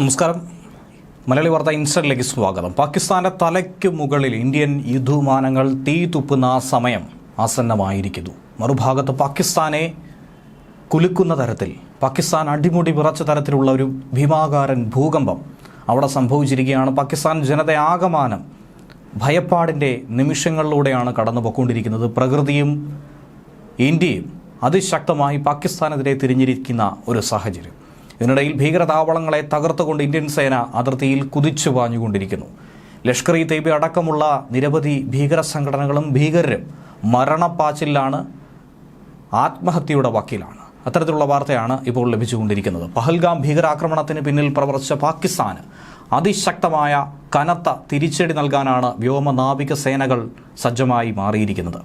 നമസ്കാരം. മലയാളി വാർത്ത ഇൻസ്റ്റന്റിലേക്ക് സ്വാഗതം. പാകിസ്ഥാന്റെ തലയ്ക്ക് മുകളിൽ ഇന്ത്യൻ യുദ്ധവിമാനങ്ങൾ തീ തുപ്പുന്ന സമയം ആസന്നമായിരിക്കുന്നു. മറുഭാഗത്ത് പാകിസ്ഥാനെ കുലുക്കുന്ന തരത്തിൽ പാകിസ്ഥാൻ അടിമുടി വിറച്ച തരത്തിലുള്ള ഒരു ഭീമാകാരൻ ഭൂകമ്പം അവിടെ സംഭവിച്ചിരിക്കുകയാണ്. പാകിസ്ഥാൻ ജനതയാകമാനം ഭയപ്പാടിന്റെ നിമിഷങ്ങളിലൂടെയാണ് കടന്നു പോയിക്കൊണ്ടിരിക്കുന്നത് പ്രകൃതിയും ഇന്ത്യയും അതിശക്തമായി പാകിസ്ഥാനെതിരെ തിരിഞ്ഞിരിക്കുന്ന ഒരു സാഹചര്യം. ഇതിനിടയിൽ ഭീകരതാവളങ്ങളെ തകർത്തുകൊണ്ട് ഇന്ത്യൻ സേന അതിർത്തിയിൽ കുതിച്ചു പാഞ്ഞുകൊണ്ടിരിക്കുന്നു. ലഷ്കർ ഇ തൈബ അടക്കമുള്ള നിരവധി ഭീകര സംഘടനകളും ഭീകരരും മരണപ്പാച്ചിലാണ് ആത്മഹത്യയുടെ വക്കീലാണ്. അത്തരത്തിലുള്ള വാർത്തയാണ് ഇപ്പോൾ ലഭിച്ചുകൊണ്ടിരിക്കുന്നത്. പഹൽഗാം ഭീകരാക്രമണത്തിന് പിന്നിൽ പ്രവർത്തിച്ച പാകിസ്ഥാന് അതിശക്തമായ കനത്ത തിരിച്ചടി നൽകാനാണ് വ്യോമനാവിക സേനകൾ സജ്ജമായി മാറിയിരിക്കുന്നത്.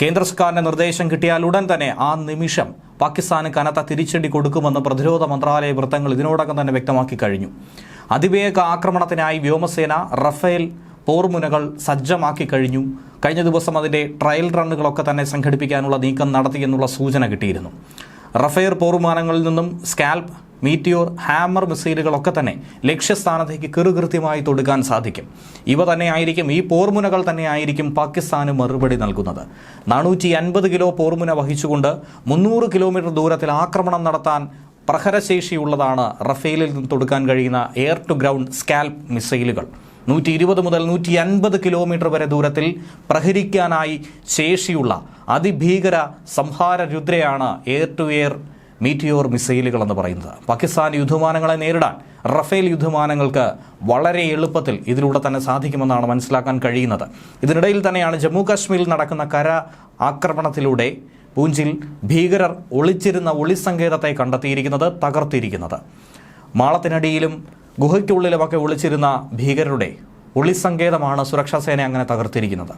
കേന്ദ്ര സർക്കാരിന്റെ നിർദ്ദേശം കിട്ടിയാൽ ഉടൻ തന്നെ ആ നിമിഷം പാകിസ്ഥാന് കനത്ത തിരിച്ചടി കൊടുക്കുമെന്ന് പ്രതിരോധ മന്ത്രാലയ വൃത്തങ്ങൾ ഇതിനോടകം തന്നെ വ്യക്തമാക്കി കഴിഞ്ഞു. അതിവേഗ ആക്രമണത്തിനായി വ്യോമസേന റഫേൽ പോർമുനകൾ സജ്ജമാക്കി കഴിഞ്ഞു. കഴിഞ്ഞ ദിവസം അതിന്റെ ട്രയൽ റണ്ണുകളൊക്കെ തന്നെ സംഘടിപ്പിക്കാനുള്ള നീക്കം നടത്തിയെന്നുള്ള സൂചന കിട്ടിയിരുന്നു. റഫേർ പോർവിമാനങ്ങളിൽ നിന്നും സ്കാൽപ് മീറ്റിയോർ ഹാമർ മിസൈലുകളൊക്കെ തന്നെ ലക്ഷ്യസ്ഥാനത്തേക്ക് കൃത്യമായി തൊടുക്കാൻ സാധിക്കും. ഇവ തന്നെയായിരിക്കും ഈ പോർമുനകൾ തന്നെയായിരിക്കും പാകിസ്ഥാന് മറുപടി നൽകുന്നത്. നാനൂറ്റി അൻപത് കിലോ പോർമുന വഹിച്ചുകൊണ്ട് മുന്നൂറ് കിലോമീറ്റർ ദൂരത്തിൽ ആക്രമണം നടത്താൻ പ്രഹരശേഷിയുള്ളതാണ് റഫേലിൽ നിന്ന് തൊടുക്കാൻ കഴിയുന്ന എയർ ടു ഗ്രൗണ്ട് സ്കാൽപ് മിസൈലുകൾ. നൂറ്റി ഇരുപത് മുതൽ നൂറ്റി അൻപത് കിലോമീറ്റർ വരെ ദൂരത്തിൽ പ്രഹരിക്കാനായി ശേഷിയുള്ള അതിഭീകര സംഹാര രുദ്രയാണ് എയർ ടു എയർ മീറ്റിയോർ മിസൈലുകൾ എന്ന് പറയുന്നത്. പാകിസ്ഥാൻ യുദ്ധവിമാനങ്ങളെ നേരിടാൻ റഫേൽ യുദ്ധമാനങ്ങൾക്ക് വളരെ എളുപ്പത്തിൽ ഇതിലൂടെ തന്നെ സാധിക്കുമെന്നാണ് മനസ്സിലാക്കാൻ കഴിയുന്നത്. ഇതിനിടയിൽ തന്നെയാണ് ജമ്മു കാശ്മീരിൽ നടക്കുന്ന കര ആക്രമണത്തിലൂടെ പൂഞ്ചിൽ ഭീകരർ ഒളിച്ചിരുന്ന ഒളിസങ്കേതത്തെ കണ്ടെത്തിയിരിക്കുന്നത് തകർത്തിയിരിക്കുന്നത് മാളത്തിനടിയിലും ഗുഹയ്ക്കുള്ളിലുമൊക്കെ ഒളിച്ചിരുന്ന ഭീകരരുടെ ഒളിസങ്കേതമാണ് സുരക്ഷാ സേന അങ്ങനെ തകർത്തിരിക്കുന്നത്.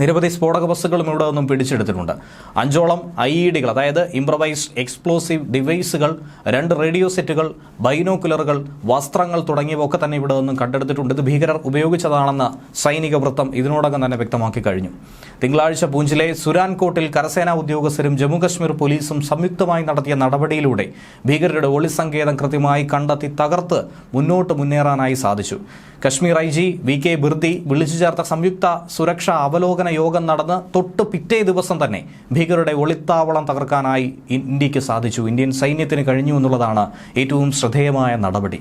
നിരവധി സ്ഫോടക വസ്തുക്കളും ഇവിടെ നിന്നും പിടിച്ചെടുത്തിട്ടുണ്ട്. അഞ്ചോളം ഐ ഇ ഡികൾ അതായത് ഇംപ്രവൈസ്ഡ് എക്സ്പ്ലോസീവ് ഡിവൈസുകൾ രണ്ട് റേഡിയോ സെറ്റുകൾ ബൈനോക്കുലറുകൾ വസ്ത്രങ്ങൾ തുടങ്ങിയവ ഒക്കെ തന്നെ ഇവിടെ നിന്നും കണ്ടെടുത്തിട്ടുണ്ട്. ഇത് ഭീകരർ ഉപയോഗിച്ചതാണെന്ന് സൈനിക വൃത്തം ഇതിനോടകം തന്നെ വ്യക്തമാക്കി കഴിഞ്ഞു. തിങ്കളാഴ്ച പൂഞ്ചിലെ സുരാൻകോട്ടിൽ കരസേനാ ഉദ്യോഗസ്ഥരും ജമ്മുകശ്മീർ പോലീസും സംയുക്തമായി നടത്തിയ നടപടിയിലൂടെ ഭീകരരുടെ ഒളിസങ്കേതം കൃത്യമായി കണ്ടെത്തി തകർത്ത് മുന്നോട്ട് മുന്നേറാനായി സാധിച്ചു. Kashmir I G V K Birdi വിളിച്ചു ചേർത്ത സംയുക്ത സുരക്ഷാ അവലോകന യോഗം നടന്ന് തൊട്ട് പിറ്റേ ദിവസം തന്നെ ഭീകരരുടെ ഒളിത്താവളം തകർക്കാനായി ഇന്ത്യയ്ക്ക് സാധിച്ചു. ഇന്ത്യൻ സൈന്യത്തിന് കഴിഞ്ഞു എന്നുള്ളതാണ് ഏറ്റവും ശ്രദ്ധേയമായ നടപടി.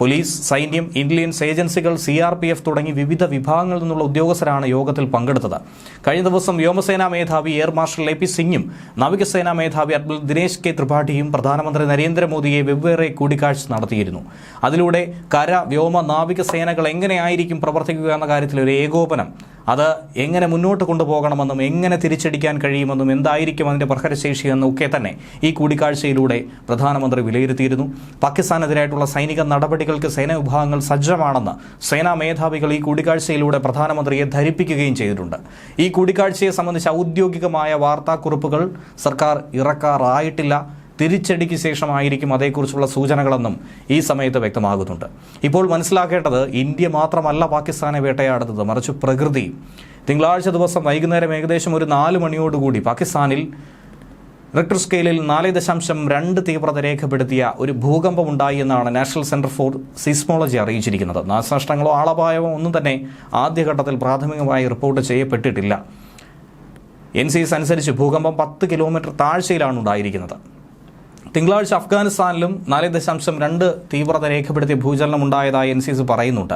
പോലീസ് സൈന്യം ഇന്റലിജൻസ് ഏജൻസികൾ സി ആർ പി എഫ് തുടങ്ങി വിവിധ വിഭാഗങ്ങളിൽ നിന്നുള്ള ഉദ്യോഗസ്ഥരാണ് യോഗത്തിൽ പങ്കെടുത്തത്. കഴിഞ്ഞ ദിവസം വ്യോമസേനാ മേധാവി എയർ മാർഷൽ എ പി സിംഗും നാവികസേനാ മേധാവി അഡ്മിറൽ ദിനേശ് കെ ത്രിപാഠിയും പ്രധാനമന്ത്രി നരേന്ദ്രമോദിയെ വെവ്വേറെ കൂടിക്കാഴ്ച നടത്തിയിരുന്നു. അതിലൂടെ കര വ്യോമ നാവിക സേനകൾ എങ്ങനെയായിരിക്കും പ്രവർത്തിക്കുക എന്ന കാര്യത്തിൽ ഒരു ഏകോപനം അത് എങ്ങനെ മുന്നോട്ട് കൊണ്ടുപോകണമെന്നും എങ്ങനെ തിരിച്ചടിക്കാൻ കഴിയുമെന്നും എന്തായിരിക്കും അതിന്റെ പ്രഹരശേഷി എന്നും ഒക്കെ തന്നെ ഈ കൂടിക്കാഴ്ചയിലൂടെ പ്രധാനമന്ത്രി വിലയിരുത്തിയിരുന്നു. പാകിസ്ഥാനെതിരായിട്ടുള്ള സൈനിക നടപടികൾക്ക് സേനാ വിഭാഗങ്ങൾ സജ്ജമാണെന്ന് സേനാ മേധാവികൾ ഈ കൂടിക്കാഴ്ചയിലൂടെ പ്രധാനമന്ത്രിയെ ധരിപ്പിക്കുകയും ചെയ്തിട്ടുണ്ട്. ഈ കൂടിക്കാഴ്ചയെ സംബന്ധിച്ച് ഔദ്യോഗികമായ വാർത്താക്കുറിപ്പുകൾ സർക്കാർ ഇറക്കാറായിട്ടില്ല. തിരിച്ചടിക്ക് ശേഷമായിരിക്കും അതേക്കുറിച്ചുള്ള സൂചനകളെന്നും ഈ സമയത്ത് വ്യക്തമാകുന്നുണ്ട്. ഇപ്പോൾ മനസ്സിലാക്കേണ്ടത് ഇന്ത്യ മാത്രമല്ല പാകിസ്ഥാനെ വേട്ടയാടുന്നത്. മറിച്ച് പ്രകൃതി. തിങ്കളാഴ്ച ദിവസം വൈകുന്നേരം ഏകദേശം ഒരു നാല് മണിയോടുകൂടി പാകിസ്ഥാനിൽ റിക്ടർ സ്കെയിലിൽ നാല് ദശാംശം രണ്ട് തീവ്രത രേഖപ്പെടുത്തിയ ഒരു ഭൂകമ്പം ഉണ്ടായി എന്നാണ് നാഷണൽ സെന്റർ ഫോർ സിസ്മോളജി അറിയിച്ചിരിക്കുന്നത്. നാശനഷ്ടങ്ങളോ ആളപായമോ ഒന്നും തന്നെ ആദ്യഘട്ടത്തിൽ പ്രാഥമികമായി റിപ്പോർട്ട് ചെയ്യപ്പെട്ടിട്ടില്ല. എൻ സി എസ് അനുസരിച്ച് ഭൂകമ്പം പത്ത് കിലോമീറ്റർ താഴ്ചയിലാണ് ഉണ്ടായിരിക്കുന്നത്. തിങ്കളാഴ്ച അഫ്ഗാനിസ്ഥാനിലും നാല് ദശാംശം രണ്ട് തീവ്രത രേഖപ്പെടുത്തിയ ഭൂചലനം ഉണ്ടായതായി എൻ സി സി പറയുന്നുണ്ട്.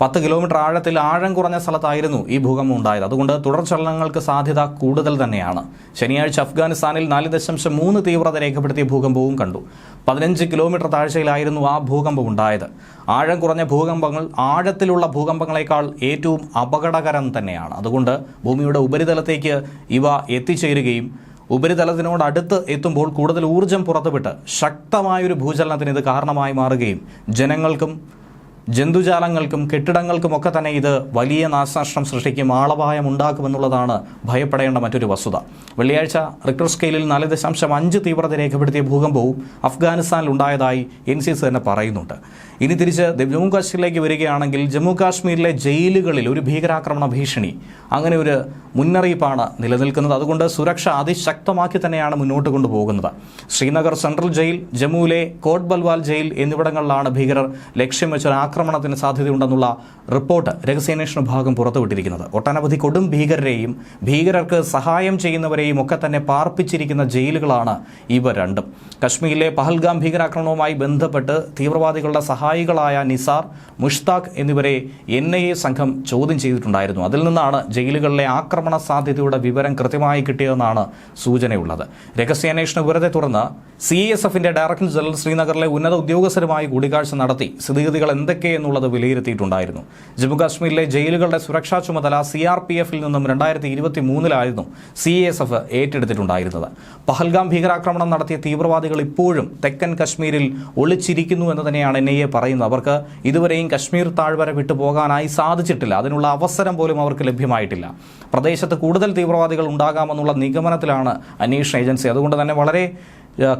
പത്ത് കിലോമീറ്റർ ആഴത്തിൽ ആഴം കുറഞ്ഞ സ്ഥലത്തായിരുന്നു ഈ ഭൂകമ്പം ഉണ്ടായത്. അതുകൊണ്ട് തുടർചലനങ്ങൾക്ക് സാധ്യത കൂടുതൽ തന്നെയാണ്. ശനിയാഴ്ച അഫ്ഗാനിസ്ഥാനിൽ നാല് ദശാംശം മൂന്ന് തീവ്രത രേഖപ്പെടുത്തിയ ഭൂകമ്പവും കണ്ടു. പതിനഞ്ച് കിലോമീറ്റർ താഴ്ചയിലായിരുന്നു ആ ഭൂകമ്പം ഉണ്ടായത്. ആഴം കുറഞ്ഞ ഭൂകമ്പങ്ങൾ ആഴത്തിലുള്ള ഭൂകമ്പങ്ങളെക്കാൾ ഏറ്റവും അപകടകരം തന്നെയാണ്. അതുകൊണ്ട് ഭൂമിയുടെ ഉപരിതലത്തേക്ക് ഇവ എത്തിച്ചേരുകയും ഉപരിതലത്തിനോട് അടുത്ത് എത്തുമ്പോൾ കൂടുതൽ ഊർജം പുറത്തുവിട്ട് ശക്തമായൊരു ഭൂചലനത്തിന് ഇത് കാരണമായി മാറുകയും ജനങ്ങൾക്കും ജന്തുജാലങ്ങൾക്കും കെട്ടിടങ്ങൾക്കുമൊക്കെ തന്നെ ഇത് വലിയ നാശനഷ്ടം സൃഷ്ടിക്കും ആളപായം ഉണ്ടാക്കുമെന്നുള്ളതാണ് ഭയപ്പെടേണ്ട മറ്റൊരു വസ്തുത. വെള്ളിയാഴ്ച റിക്ടർ സ്കെയിലിൽ നാല് ദശാംശം അഞ്ച് തീവ്രത രേഖപ്പെടുത്തിയ ഭൂകമ്പവും അഫ്ഗാനിസ്ഥാനിൽ ഉണ്ടായതായി എൻ സി സി തന്നെ പറയുന്നുണ്ട്. ഇനി തിരിച്ച് ജമ്മു കാശ്മീരിലേക്ക് വരികയാണെങ്കിൽ ജമ്മു കാശ്മീരിലെ ജയിലുകളിൽ ഒരു ഭീകരാക്രമണ ഭീഷണി. അങ്ങനെ ഒരു മുന്നറിയിപ്പാണ് നിലനിൽക്കുന്നത്. അതുകൊണ്ട് സുരക്ഷ അതിശക്തമാക്കി തന്നെയാണ് മുന്നോട്ട് കൊണ്ടുപോകുന്നത്. ശ്രീനഗർ സെൻട്രൽ ജയിൽ ജമ്മുവിലെ കോട്ട് ബൽവാൽ ജയിൽ എന്നിവിടങ്ങളിലാണ് ഭീകരർ ലക്ഷ്യം വെച്ച ഒരു ആക്രമണത്തിന് സാധ്യതയുണ്ടെന്നുള്ള റിപ്പോർട്ട് രഹസ്യാന്വേഷണ വിഭാഗം പുറത്തുവിട്ടിരിക്കുന്നത്. ഒട്ടനവധി കൊടും ഭീകരരെയും ഭീകരർക്ക് സഹായം ചെയ്യുന്നവരെയും ഒക്കെ തന്നെ പാർപ്പിച്ചിരിക്കുന്ന ജയിലുകളാണ് ഇവ രണ്ടും. കശ്മീരിലെ പഹൽഗാം ഭീകരാക്രമണവുമായി ബന്ധപ്പെട്ട് തീവ്രവാദികളുടെ സഹായികളായ നിസാർ മുഷ്താഖ് എന്നിവരെ എൻ ഐ എ സംഘം ചോദ്യം ചെയ്തിട്ടുണ്ടായിരുന്നു. അതിൽ നിന്നാണ് ജയിലുകളിലെ ആക്രമണ സാധ്യതയുടെ വിവരം കൃത്യമായി കിട്ടിയതെന്നാണ് സൂചനയുള്ളത്. രഹസ്യാന്വേഷണ വിവരത്തെ തുടർന്ന് സി എസ് എഫിന്റെ ഡയറക്ടർ ജനറൽ ശ്രീനഗറിലെ ഉന്നത ഉദ്യോഗസ്ഥരുമായി കൂടിക്കാഴ്ച നടത്തി. സ്ഥിതിഗതികൾ എന്തൊക്കെയെന്നുള്ളത് വിലയിരുത്തിയിട്ടുണ്ടായിരുന്നു. ജമ്മുകാശ്മീരിലെ ജയിലുകളുടെ സുരക്ഷാ ചുമതല സി ആർ പി എഫിൽ നിന്നും രണ്ടായിരത്തി ഇരുപത്തി മൂന്നിലായിരുന്നു സി എസ് എഫ് ഏറ്റെടുത്തിട്ടുണ്ടായിരുന്നത്. പഹൽഗാം ഭീകരാക്രമണം നടത്തിയ തീവ്രവാദികൾ ഇപ്പോഴും തെക്കൻ കശ്മീരിൽ ഒളിച്ചിരിക്കുന്നു എന്ന് തന്നെയാണ് എൻ ഐ എ പറയുന്നത്. അവർക്ക് ഇതുവരെയും കശ്മീർ താഴ്വര വിട്ടുപോകാനായി സാധിച്ചിട്ടില്ല. അതിനുള്ള അവസരം പോലും അവർക്ക് ലഭ്യമായിട്ടില്ല. പ്രദേശത്ത് കൂടുതൽ തീവ്രവാദികൾ ഉണ്ടാകാമെന്നുള്ള നിഗമനത്തിലാണ് അന്വേഷണ ഏജൻസി. അതുകൊണ്ട് തന്നെ വളരെ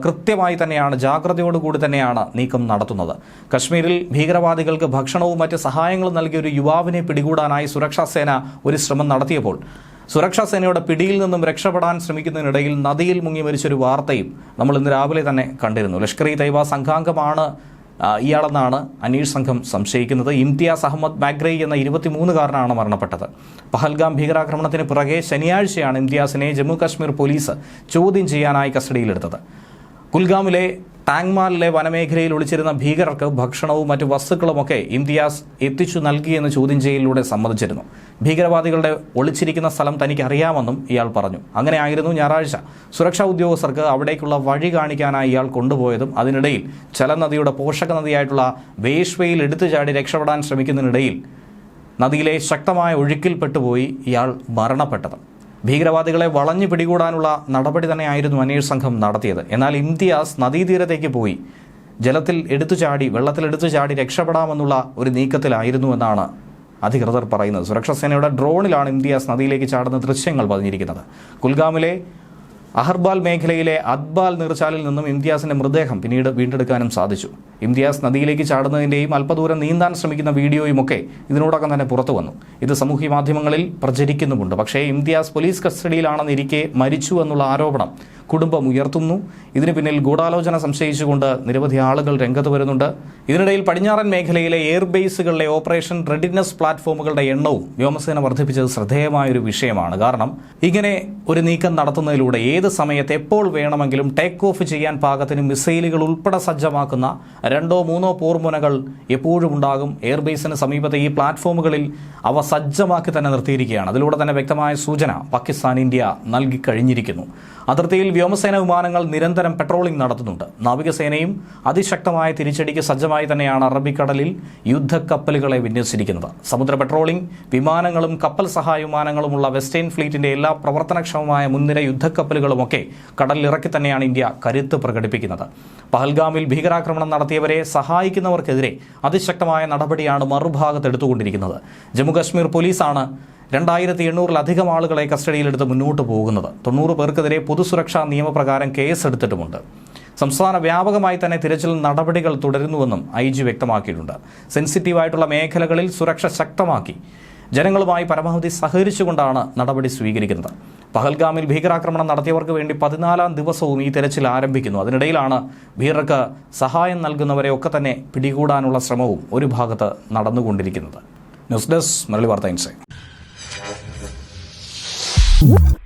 കൃത്യമായി തന്നെയാണ് ജാഗ്രതയോടുകൂടി തന്നെയാണ് നീക്കം നടത്തുന്നത്. കശ്മീരിൽ ഭീകരവാദികൾക്ക് ഭക്ഷണവും മറ്റ് സഹായങ്ങളും നൽകിയ ഒരു യുവാവിനെ പിടികൂടാനായി സുരക്ഷാ സേന ഒരു ശ്രമം നടത്തിയപ്പോൾ സുരക്ഷാ സേനയുടെ പിടിയിൽ നിന്നും രക്ഷപ്പെടാൻ ശ്രമിക്കുന്നതിനിടയിൽ നദിയിൽ മുങ്ങി മരിച്ചൊരു വാർത്തയും നമ്മൾ ഇന്ന് രാവിലെ തന്നെ കണ്ടിരുന്നു. ലഷ്കർ ഇ തൈബ സംഘാംഗമാണ് ഇയാളെന്നാണ് അന്വേഷണ സംഘം സംശയിക്കുന്നത്. ഇംതിയാസ് അഹമ്മദ് ബാഗ്രൈ എന്ന ഇരുപത്തിമൂന്നുകാരനാണ് മരണപ്പെട്ടത്. പഹൽഗാം ഭീകരാക്രമണത്തിന് പുറകെ ശനിയാഴ്ചയാണ് ഇംതിയാസിനെ ജമ്മു കാശ്മീർ പോലീസ് ചോദ്യം ചെയ്യാനായി കസ്റ്റഡിയിലെടുത്തത്. കുൽഗാമിലെ ടാങ്മാലിലെ വനമേഖലയിൽ ഒളിച്ചിരുന്ന ഭീകരർക്ക് ഭക്ഷണവും മറ്റു വസ്തുക്കളുമൊക്കെ ഇംതിയാസ് എത്തിച്ചു നൽകിയെന്ന് ചോദ്യം ചെയ്യലിലൂടെ സമ്മതിച്ചിരുന്നു. ഭീകരവാദികളുടെ ഒളിച്ചിരിക്കുന്ന സ്ഥലം തനിക്ക് അറിയാമെന്നും ഇയാൾ പറഞ്ഞു. അങ്ങനെയായിരുന്നു ഞായറാഴ്ച. സുരക്ഷാ ഉദ്യോഗസ്ഥർക്ക് അവിടേക്കുള്ള വഴി കാണിക്കാനായി ഇയാൾ കൊണ്ടുപോയതും അതിനിടയിൽ ചലനദിയുടെ പോഷക നദിയായിട്ടുള്ള വേഷ്വയിൽ എടുത്തു ചാടി രക്ഷപ്പെടാൻ ശ്രമിക്കുന്നതിനിടയിൽ നദിയിലെ ശക്തമായ ഒഴുക്കിൽപ്പെട്ടുപോയി ഇയാൾ മരണപ്പെട്ടത്. ഭീകരവാദികളെ വളഞ്ഞു പിടികൂടാനുള്ള നടപടി തന്നെയായിരുന്നു അന്വേഷണ സംഘം നടത്തിയത്. എന്നാൽ ഇംതിയാസ് നദീതീരത്തേക്ക് പോയി. ജലത്തിൽ എടുത്തു ചാടി വെള്ളത്തിൽ എടുത്തു ചാടി രക്ഷപ്പെടാമെന്നുള്ള ഒരു നീക്കത്തിലായിരുന്നു എന്നാണ് അധികൃതർ പറയുന്നത്. സുരക്ഷാസേനയുടെ ഡ്രോണിലാണ് ഇംതിയാസ് നദിയിലേക്ക് ചാടുന്ന ദൃശ്യങ്ങൾ പതിഞ്ഞിരിക്കുന്നത്. കുൽഗാമിലെ അഹർബാൽ മേഖലയിലെ അദ്ബാൽ നീർച്ചാലിൽ നിന്നും ഇംതിയാസിന്റെ മൃതദേഹം പിന്നീട് വീണ്ടെടുക്കാനും സാധിച്ചു. ഇംതിയാസ് നദിയിലേക്ക് ചാടുന്നതിന്റെയും അല്പദൂരം നീന്താൻ ശ്രമിക്കുന്ന വീഡിയോയുമൊക്കെ ഇതിനോടകം തന്നെ പുറത്തു വന്നു. ഇത് സാമൂഹ്യ മാധ്യമങ്ങളിൽ പ്രചരിക്കുന്നുമുണ്ട്. പക്ഷേ ഇംതിയാസ് പോലീസ് കസ്റ്റഡിയിലാണെന്നിരിക്കെ മരിച്ചു എന്നുള്ള ആരോപണം കുടുംബം ഉയർത്തുന്നു. ഇതിന് പിന്നിൽ ഗൂഢാലോചന സംശയിച്ചുകൊണ്ട് നിരവധി ആളുകൾ രംഗത്ത് വരുന്നുണ്ട്. ഇതിനിടയിൽ പടിഞ്ഞാറൻ മേഖലയിലെ എയർബേസുകളിലെ ഓപ്പറേഷൻ റെഡിനെസ് പ്ലാറ്റ്ഫോമുകളുടെ എണ്ണവും വ്യോമസേന വർദ്ധിപ്പിച്ചത് ശ്രദ്ധേയമായ ഒരു വിഷയമാണ്. കാരണം ഇങ്ങനെ ഒരു നീക്കം നടത്തുന്നതിലൂടെ ഏത് സമയത്ത് എപ്പോൾ വേണമെങ്കിലും ടേക്ക് ഓഫ് ചെയ്യാൻ പാകത്തിന് മിസൈലുകൾ ഉൾപ്പെടെ സജ്ജമാക്കുന്ന രണ്ടോ മൂന്നോ പോർമുനകൾ എപ്പോഴും ഉണ്ടാകും. എയർബേസിന് സമീപത്തെ ഈ പ്ലാറ്റ്ഫോമുകളിൽ അവ സജ്ജമാക്കി തന്നെ നിർത്തിയിരിക്കുകയാണ്. അതിലൂടെ തന്നെ വ്യക്തമായ സൂചന പാകിസ്ഥാൻ ഇന്ത്യ നൽകി കഴിഞ്ഞിരിക്കുന്നു. അതിർത്തിയിൽ വ്യോമസേന വിമാനങ്ങൾ നിരന്തരം പെട്രോളിംഗ് നടത്തുന്നുണ്ട്. നാവികസേനയും അതിശക്തമായ തിരിച്ചടിക്ക് സജ്ജമായി തന്നെയാണ് അറബിക്കടലിൽ യുദ്ധക്കപ്പലുകളെ വിന്യസിച്ചിരിക്കുന്നത്. സമുദ്ര പെട്രോളിംഗ് വിമാനങ്ങളും കപ്പൽ സഹായ വിമാനങ്ങളുമുള്ള വെസ്റ്റേൺ ഫ്ലീറ്റിന്റെ എല്ലാ പ്രവർത്തനക്ഷമമായ മുൻനിര യുദ്ധക്കപ്പലുകളുമൊക്കെ കടലിലിറക്കി തന്നെയാണ് ഇന്ത്യ കരുത്ത് പ്രകടിപ്പിക്കുന്നത്. പഹൽഗാമിൽ ഭീകരാക്രമണം നടത്തിയവരെ സഹായിക്കുന്നവർക്കെതിരെ അതിശക്തമായ നടപടിയാണ് മറുഭാഗത്ത് എടുത്തുകൊണ്ടിരിക്കുന്നത്. ജമ്മുകശ്മീർ പോലീസാണ് രണ്ടായിരത്തി എണ്ണൂറിലധികം ആളുകളെ കസ്റ്റഡിയിലെടുത്ത് മുന്നോട്ട് പോകുന്നത്. തൊണ്ണൂറ് പേർക്കെതിരെ പൊതുസുരക്ഷാ നിയമപ്രകാരം കേസ് കേസെടുത്തിട്ടുമുണ്ട്. സംസ്ഥാന വ്യാപകമായി തന്നെ തിരച്ചിൽ നടപടികൾ തുടരുന്നുവെന്നും ഐ ജി വ്യക്തമാക്കിയിട്ടുണ്ട്. സെൻസിറ്റീവായിട്ടുള്ള മേഖലകളിൽ സുരക്ഷ ശക്തമാക്കി. ജനങ്ങളുമായി പരമാവധി സഹകരിച്ചുകൊണ്ടാണ് നടപടി സ്വീകരിക്കുന്നത്. പഹൽഗാമിൽ ഭീകരാക്രമണം നടത്തിയവർക്ക് വേണ്ടി പതിനാലാം ദിവസവും ഈ തിരച്ചിൽ ആരംഭിക്കുന്നു. അതിനിടയിലാണ് ഭീകർക്ക് സഹായം നൽകുന്നവരെ ഒക്കെ തന്നെ പിടികൂടാനുള്ള ശ്രമവും ഒരു ഭാഗത്ത് നടന്നുകൊണ്ടിരിക്കുന്നത്. ന്യൂസ് ഡെസ്ക് മലയാളി വാർത്ത Whoop.